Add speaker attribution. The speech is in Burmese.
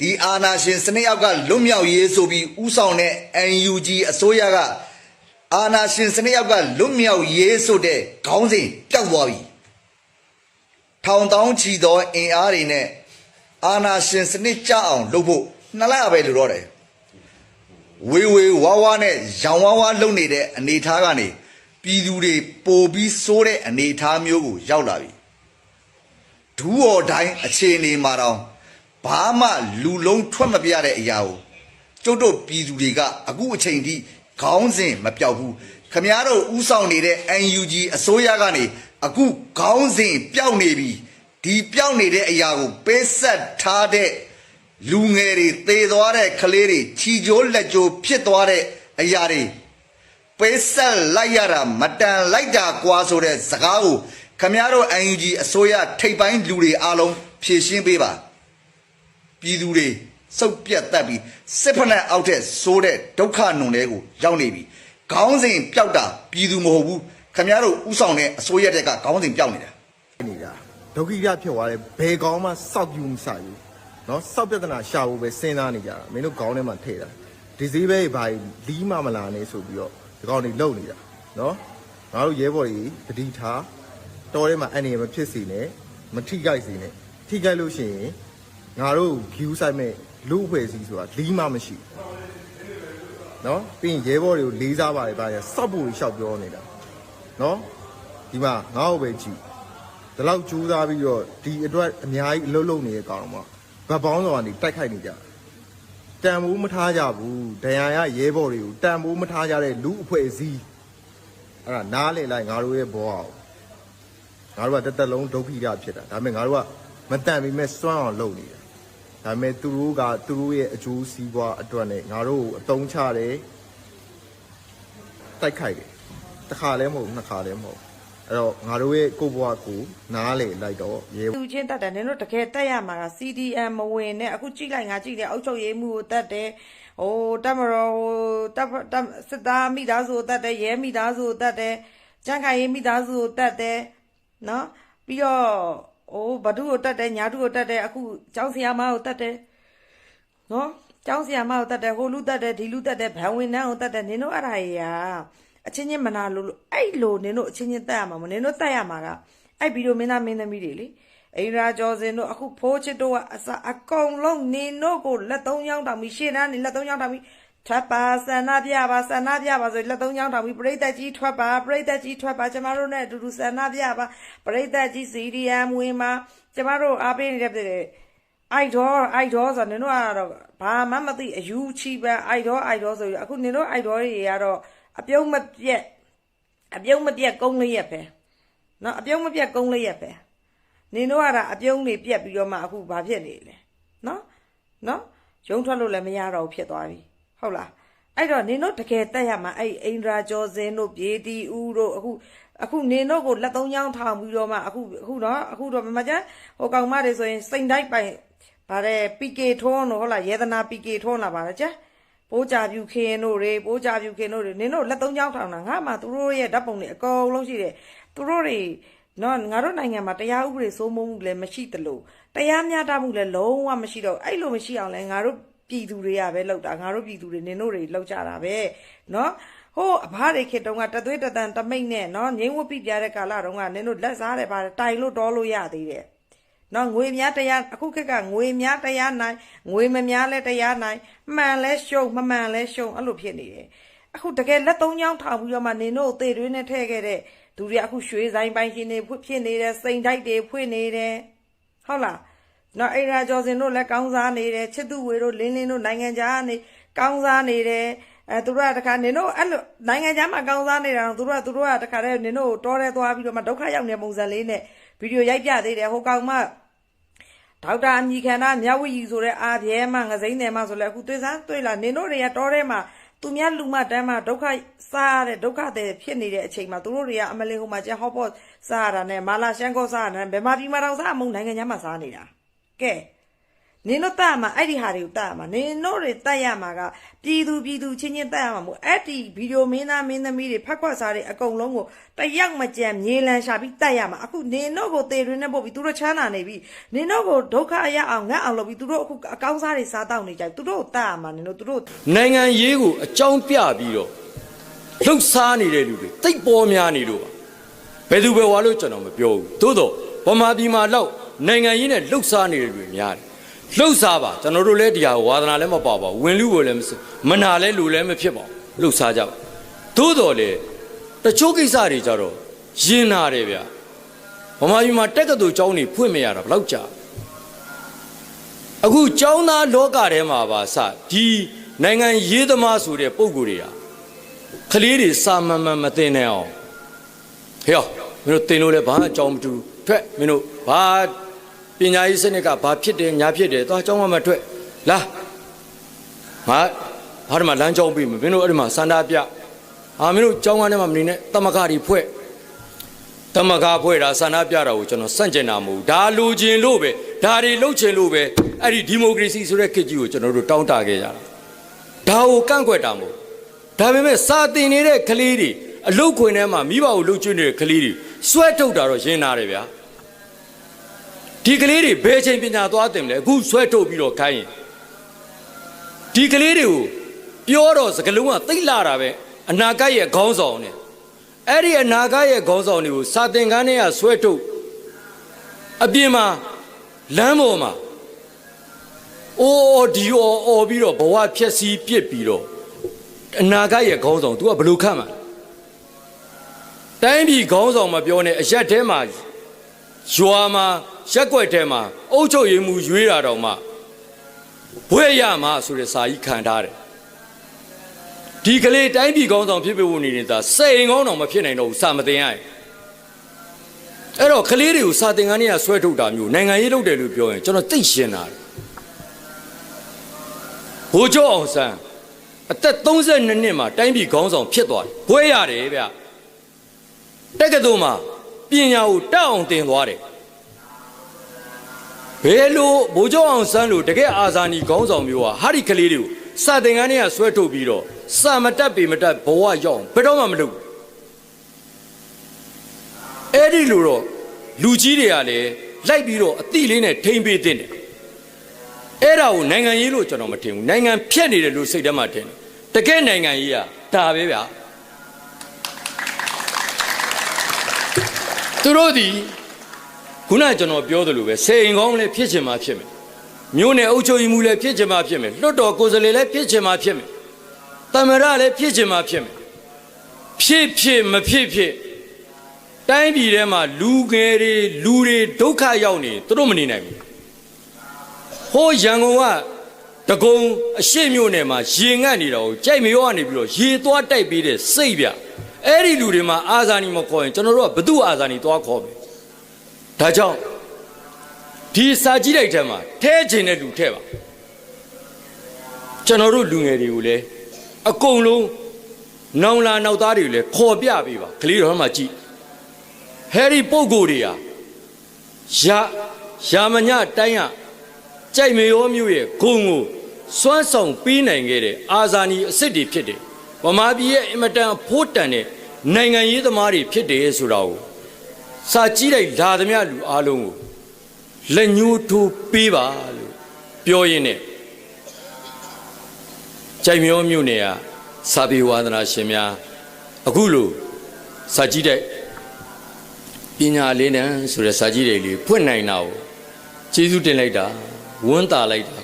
Speaker 1: ဒီအာနာရှင်စနစ်အောက်ကလွတ်မြောက်ရေးဆိုပြီးဥဆောင်တဲ့ NUG အစိုးရကအာနာရှင်စနစ်အောက်ကလွတ်မြောက်ရေးဆိုတဲ့ခေါင်းစဉ်ပျောက်သွားပြီထောင်တောင်းချီသောအင်အားတွေနဲ့အာနာရှင်စနစ်ကြအောင်လုပ်ဖို့နှစ်လပဲလိုတော့တယ်ဝေဝေဝါဝါနဲ့ရောင်ဝါဝါလုံနေတဲ့အနေအထားကနေပြည်သူတွေပိုပြီးစိုးတဲ့အနေအထားမျိုးကိုရောက်လာပြီဒူးော်တိုင်းအခြေအနေမှာတော့ ဘာမှလူလုံးထွက်မပြတဲ့အရာကိုကျုပ်တို့ပြည်သူတွေကအခုအချိန်ထိခေါင်းစဉ်မပြောက်ဘူးခမည်းတော်ဥဆောင်နေတဲ့ NUG အစိုးရကနေအခုခေါင်းစဉ်ပျောက်နေပြီဒီပျောက်နေတဲ့အရာကိုပေးဆက်ထားတဲ့လူငယ်တွေသေသွားတဲ့ကလေးတွေခြီကျိုးလက်ကျိုးဖြစ်သွားတဲ့အရာတွေပေးဆက်လိုက်ရတာမတန်လိုက်တာကွာဆိုတဲ့စကားကိုခမည်းတော် UNG အစိုးရထိပ်ပိုင်းလူတွေအားလုံးဖြည့်ရှင်းပေးပါ ပြည်သူတွေစုပ်ပြတ်တက်ပြီးစစ်ဖက်နဲ့အောက်ထက်ဆိုးတဲ့ဒုက္ခနုံတွေကိုရောက်နေပြီခေါင်းစဉ်ပျောက်တာပြည်သူမဟုတ်ဘူးခမည်းတော်ဥဆောင်တဲ့အစိုးရတက်ကခေါင်းစဉ်ပျောက်နေတာ
Speaker 2: နေတာဒုက္ခိတဖြစ်သွားတယ်ဘယ်ကောင်းမှစောက်ပြူမစဘူးเนาะစောက်ပြဿနာရှာဖို့ပဲစဉ်းစားနေကြတာမင်းတို့ခေါင်းထဲမှာထည့်တာဒီစည်းပဲဘာလီးမမလာနေဆိုပြီးတော့ဒီကောင်တွေလုံနေတာเนาะငါတို့ရဲဘော်တွေတတိထားတော်ထဲမှာအနေရမဖြစ်စေနဲ့မထိကြိုက်စေနဲ့ထိကြိုက်လို့ရှိရင် ငါတို့ view ဆိုင်မဲ့လူအဖွဲ့အစည်းဆိုတာလီးမမရှိနော်ပြီးရင်ရဲဘော်တွေကိုလေးစားပါတယ်ဗျာစောက်ဖို့လျှောက်ပြောနေတာနော်ဒီမှာငါ့ကိုပဲကြည့်ဒီလောက်ကြိုးစားပြီးတော့ဒီအတွက်အများကြီးအလုပ်လုပ်နေတဲ့ကောင်တော့ဗတ်ပေါင်းတော်ကနေတိုက်ခိုက်နေကြတန်ဖိုးမထားကြဘူးဒရန်ရရဲဘော်တွေကိုတန်ဖိုးမထားကြတဲ့လူအဖွဲ့အစည်းအဲ့ဒါနားလေလိုက်ငါတို့ရဲ့ဘောအောင်ငါတို့ကတက်တက်လုံးဒုက္ခိတာဖြစ်တာဒါပေမဲ့ငါတို့ကမတန်ပေမဲ့စွန့်အောင်လုပ်နေတာ ဒါပေမဲ့သူတို့ကသူတို့ရဲ့အကျိုးစီးပွားအတွက်နဲ့ငါတို့ကိုအတုံးချတယ်တိုက်ခိုက်တယ်တစ်ခါလည်းမဟုတ်ဘူးနှစ်ခါလည်းမဟုတ်ဘူးအဲ့တော့ငါတို့ရဲ့ကိုယ့်ဘဝကိုနားလေလိုက်တော့ရဲ
Speaker 3: သူချင်းတတ်တယ်နင်တို့တကယ်တက်ရမှာက CDM မဝင်နဲ့အခုကြည့်လိုက်ငါကြည့်တယ်အုပ်ချုပ်ရေးမှုကိုတတ်တယ်ဟိုတက်မတော်ဟိုတက်တက်စစ်သားမိသားစုကိုတတ်တယ်ရဲမိသားစုကိုတတ်တယ်ကြံ့ခိုင်ရေးမိသားစုကိုတတ်တယ်နော်ပြီးတော့ ဟိုဘဒုကိုတတ်တယ်ညာတုကိုတတ်တယ်အခုကျောင်းဆရာမကိုတတ်တယ်နော်ကျောင်းဆရာမကိုတတ်တယ်ဟိုလူတတ်တယ်ဒီလူတတ်တယ်ဘန်ဝင်နှန်းကိုတတ်တယ်နင်တို့အဲ့ဒါကြီးကအချင်းချင်းမနာလို့လို့အဲ့လိုနင်တို့အချင်းချင်းတက်ရမှာမနင်တို့တက်ရမှာကအဲ့ဗီဒီယိုမင်းသားမင်းသမီးတွေလေအိန္ဒရာကျော်စင်တို့အခုဖိုးချစ်တို့ကအစအကုန်လုံးနင်တို့ကိုလက်သုံးချောင်းတောင်ပြီးရှေ့နားနေလက်သုံးချောင်းတောင်ပြီး ထွက်ပါဆန္ဒပြပါဆန္ဒပြပါဆိုလက်သုံးချောင်းတောင်ပြီးပြိသက်ကြီးထွက်ပါပြိသက်ကြီးထွက်ပါကျမတို့နဲ့အတူတူဆန္ဒပြပါပြိသက်ကြီး CDM ဝင်ပါကျမတို့အားပေးနေတဲ့ပြည်အိုက်ဒေါအိုက်ဒေါဆိုတော့နင်တို့ကတော့ဘာမှမသိအယူချီပဲအိုက်ဒေါအိုက်ဒေါဆိုပြီးအခုနင်တို့အိုက်ဒေါတွေကတော့အပြုံးမပြက်အပြုံးမပြက်ကုန်းလေးရက်ပဲနော်အပြုံးမပြက်ကုန်းလေးရက်ပဲနင်တို့ကဒါအပြုံးတွေပြက်ပြီးတော့မှအခုဘာဖြစ်နေလဲနော်နော်ရုံထွက်လို့လည်းမရတော့ဘူးဖြစ်သွားပြီ ဟုတ်လားအဲ့တော့နင်တို့တကယ်တက်ရမှာအဲ့အိန္ဒရာကျော်စင်တို့ပြေတီဦးတို့အခုအခုနင်တို့ကိုလက်သုံးချောင်းထောင်ပြီးတော့မှအခုအခုတော့အခုတော့မမကျန်ဟိုကောင်မတွေဆိုရင်စိန်တိုက်ပိုင်ဗါတဲ့ PK ထွန်းတို့ဟုတ်လားယေဒနာ PK ထွန်းလာပါလားကျပိုးကြပြူခင်းတို့တွေပိုးကြပြူခင်းတို့တွေနင်တို့လက်သုံးချောင်းထောင်တာငါမှသူတို့ရဲ့ဓာတ်ပုံတွေအကုန်လုံးရှိတယ်သူတို့တွေနော်ငါတို့နိုင်ငံမှာတရားဥပဒေစိုးမိုးမှုလည်းမရှိသလိုတရားမျှတမှုလည်းလုံးဝမရှိတော့အဲ့လိုမရှိအောင်လဲငါတို့ ပြည်သူတွေကပဲလောက်တာငါတို့ပြည်သူတွေနင်တို့တွေလောက်ကြတာပဲနော်ဟိုအဖားတွေခေတ္တုံးကတသွေးတတန်တမိတ်နဲ့နော်ငိမ့်ဝတ်ပြပြတဲ့ကာလတုန်းကနင်တို့လက်စားတယ်ပါတိုင်လို့တော်လို့ရသေးတယ်နော်ငွေများတရားအခုခေတ်ကငွေများတရားနိုင်ငွေမများလဲတရားနိုင်မှန်လဲရှုံမမှန်လဲရှုံအဲ့လိုဖြစ်နေတယ်အခုတကယ်လက်သုံးချောင်းထောင်ပြီးတော့မှနင်တို့အသေးတွေနဲ့ထည့်ခဲ့တဲ့သူတွေအခုရွှေဆိုင်ပိုင်းရှင်တွေဖြစ်နေတယ်စိန်တိုက်တွေဖွင့်နေတယ်ဟုတ်လား နော်အိရာကျော်စင်တို့လည်းကောင်းစားနေတယ်ချစ်သူဝေတို့လင်းလင်းတို့နိုင်ငံခြားကနေကောင်းစားနေတယ်အဲသူတို့ကတခါနင်တို့အဲ့လိုနိုင်ငံခြားမှာကောင်းစားနေတာတော့သူတို့ကသူတို့ကတခါတည်းနင်တို့ကိုတော်ရဲသွားပြီးတော့မှဒုက္ခရောက်နေပုံစံလေးနဲ့ဗီဒီယိုရိုက်ပြသေးတယ်ဟိုကောင်မဒေါက်တာအညီခန္ဓာမြဝီဆိုတဲ့အာပြဲမငစိမ့်တယ်မဆိုလဲအခုတွေ့စားတွေ့လာနင်တို့တွေကတောထဲမှာသူများလူမတန်းမှာဒုက္ခစားရတဲ့ဒုက္ခတွေဖြစ်နေတဲ့အချိန်မှာသူတို့တွေကအမလီဟိုမှာကျဟော့ပေါ့စားရတာနဲ့မာလာရှန်ကောစားရတာနဲ့ဘယ်မှာဒီမှာတော့စားမုံနိုင်ငံခြားမှာစားနေတာ ကဲနင်တို့တတ်ရမှာအဲ့ဒီဟာတွေကိုတတ်ရမှာနင်တို့တွေတတ်ရမှာကပြည်သူပြည်သူချင်းချင်းတတ်ရမှာမို့အဲ့ဒီဗီဒီယိုမင်းသားမင်းသမီးတွေဖက်ခွက်စားတွေအကုန်လုံးကိုတယောက်မကြံမြေလန်ရှာပြီးတတ်ရမှာအခုနင်တို့ကိုတေတွင်နဲ့ပို့ပြီးသူတို့ချမ်းသာနေပြီနင်တို့ကိုဒုက္ခရအောင်ငတ်အောင်လုပ်ပြီးသူတို့အခုအကောင်းစားတွေစားတောက်နေကြပြီသူတို့ကိုတတ်ရမှာနင်တို့သူတို့
Speaker 4: နိုင်ငံရေးကိုအကြောင်းပြပြီးတော့လှုပ်ရှားနေတဲ့လူတွေတိတ်ပေါ်များနေလို့ပါဘယ်သူပဲဝါလို့ကျွန်တော်မပြောဘူးသို့တော့ဗမာပြည်မှာတော့ နိုင်ငံရေးနဲ့လှုပ်ရှားနေတဲ့လူတွေများတယ်လှုပ်ရှားပါကျွန်တော်တို့လည်းတရားဝါသနာလည်းမပါပါဘူးဝင်လူကိုလည်းမစမနာလည်းလူလည်းမဖြစ်ပါဘူးလှုပ်ရှားကြပါသို့တော်လေတချို့ကိစ္စတွေကြတော့ရင်နာတယ်ဗျဗမာပြည်မှာတက်ကတူကျောင်းနေဖွင့်မရတာဘယ်လောက်ကြာလဲအခုကျောင်းသားလောကထဲမှာပါစဒီနိုင်ငံရေးသမားဆိုတဲ့ပုံကိုယ်တွေဟာကလေးတွေစာမန်မန်မသိနေအောင်ဟေ့မင်းတို့တင်လို့လည်းဘာအကြောင်းမတူထွက်မင်းတို့ဘာ ပညာရေးစနစ်ကဘာဖြစ်တယ်ညာဖြစ်တယ်သွားကျောင်းမမထွက်လာငါဘာဒီမှာလမ်းကြောင်းပြီးမင်းတို့အဲ့ဒီမှာစန္ဒပြအာမင်းတို့ကျောင်းကနေမှမနေနဲ့တမကတွေဖွဲ့တမကဖွဲ့တာဆန္ဒပြတာကိုကျွန်တော်စန့်ကျင်တာမဟုတ်ဘူးဒါလိုချင်လို့ပဲဒါတွေလှုပ်ချင်လို့ပဲအဲ့ဒီဒီမိုကရေစီဆိုတဲ့ခေတ်ကြီးကိုကျွန်တော်တို့တောင်းတခဲ့ကြတာဒါကိုကန့်ကွက်တာမဟုတ်ဒါပေမဲ့စာတင်နေတဲ့ကလေးတွေအလုတ်ခွင်ထဲမှာမိဘကိုလှုပ်ကျွေးနေတဲ့ကလေးတွေစွဲထုတ်တာတော့ရင်းနာတယ်ဗျာ ဒီကလေးတွေဘယ်ချိန်ပညာသွားတင်မလဲအခုစွဲထုတ်ပြီးတော့ခိုင်းရင်ဒီကလေးတွေကိုပြောတော့စကလုံးကသိပ်လာတာပဲအနာဂတ်ရဲ့ခေါင်းဆောင်နဲ့အဲ့ဒီအနာဂတ်ရဲ့ခေါင်းဆောင်တွေကိုစာသင်ခန်းထဲကဆွဲထုတ်အပြင်မှာလမ်းပေါ်မှာအိုးအော်ဒီအော်အော်ပြီးတော့ဘဝဖြက်စီးပြစ်ပြီးတော့အနာဂတ်ရဲ့ခေါင်းဆောင် तू ကဘယ်လိုခတ်မှာလဲတိုင်းပြည်ခေါင်းဆောင်မပြောနဲ့အရက်ထဲမှာရွာမှာ ရက်ွက်ထဲမှာအုတ်ချုပ်ရည်မှုရွေးတာတော့မှဘွဲရမှာဆိုတဲ့စာကြီးခံထားတယ်ဒီကလေးတိုင်းပြည်ကောင်းဆောင်ဖြစ်ဖို့နေနေတာစိန်ကောင်းတော်မဖြစ်နိုင်တော့ဘူးစာမတင်ရရင်အဲ့တော့ကလေးတွေကိုစာတင်ခန်းထဲကဆွဲထုတ်တာမျိုးနိုင်ငံရေးလုပ်တယ်လို့ပြောရင်ကျွန်တော်သိရှင်းတာတယ်ဘိုးကျော်အောင်ဆန်းအသက်32နှစ်မှာတိုင်းပြည်ကောင်းဆောင်ဖြစ်သွားတယ်ဘွဲရတယ်ဗျတက္ကသိုလ်မှာပညာကိုတက်အောင်သင်သွားတယ် ဘယ်လိုဘိုးကျော်အောင်ဆန်းလို့တကယ်အာဇာနည်ကောင်းဆောင်မျိုးဟာဟာဒီကလေးတွေကိုစာသင်ခန်းထဲကဆွဲထုတ်ပြီးတော့စာမတက်ပေမတက်ဘဝရောက်အောင်ဘယ်တော့မှမလုပ်ဘူးအဲ့ဒီလိုတော့လူကြီးတွေကလည်းလိုက်ပြီးတော့အတိလေးနဲ့ထိမ့်ပေးတဲ့တယ်အဲ့ဒါကိုနိုင်ငံရေးလို့ကျွန်တော်မထင်ဘူးနိုင်ငံဖြက်နေတယ်လို့စိတ်ထဲမှာထင်တယ်တကယ်နိုင်ငံရေးကဒါပဲဗျာသူတို့ဒီ ခုနကကျွန်တော်ပြောသလိုပဲစေရင်ကောင်းလည်းဖြစ်ချင်မှဖြစ်မယ်မျိုးနယ်အုပ်ချုပ်ရေးမှုလည်းဖြစ်ချင်မှဖြစ်မယ်လွတ်တော်ကိုယ်စားလှယ်လည်းဖြစ်ချင်မှဖြစ်မယ်တမရလည်းဖြစ်ချင်မှဖြစ်မယ်ဖြစ်ဖြစ်မဖြစ်ဖြစ်တိုင်းပြည်ထဲမှာလူငယ်တွေလူတွေဒုက္ခရောက်နေသူတို့မနေနိုင်ဘူးဟိုးရန်ကုန်ကတကုံအရှိမြို့နယ်မှာရေငတ်နေတာကိုကြိုက်မရောကနေပြီးတော့ရေသွားတိုက်ပေးတဲ့စိတ်ဗျအဲ့ဒီလူတွေမှာအာဇာနည်မခေါ်ရင်ကျွန်တော်တို့ကဘသူအာဇာနည်သွားခေါ်မယ် ဒါကြောင့်ဒီစာကြည့်လိုက်တဲ့မှာထဲချင်တဲ့လူထဲပါကျွန်တော်တို့လူငယ်တွေကိုလည်းအကုန်လုံးနောင်လာနောက်သားတွေကိုလည်းခေါ်ပြပေးပါကလေးတော်မှကြည့်ဟယ်ရီပုတ်ကိုတွေဟာရာရာမညတိုင်းကကြိုက်မရောမျိုးရဲ့ဂုံကိုစွမ်းဆောင်ပေးနိုင်ခဲ့တဲ့အာဇာနည်အစ်စ်တွေဖြစ်တယ်ဗမာပြည်ရဲ့အင်မတန်ဖိုးတန်တဲ့နိုင်ငံရေးသမားတွေဖြစ်တယ်ဆိုတာကို စာကြည့်လိုက်လာသမျှလူအားလုံးကိုလက်ညှိုးထိုးပေးပါလို့ပြောရင်းနဲ့ကြိုက်မျိုးမျိုးနဲ့ကစာပေဝါဒနာရှင်များအခုလို့စာကြည့်တဲ့ပညာလေးနဲ့ဆိုတဲ့စာကြည့်တွေလေးဖွင့်နိုင်တာကိုကျေးဇူးတင်လိုက်တာဝန်းတာလိုက်တာ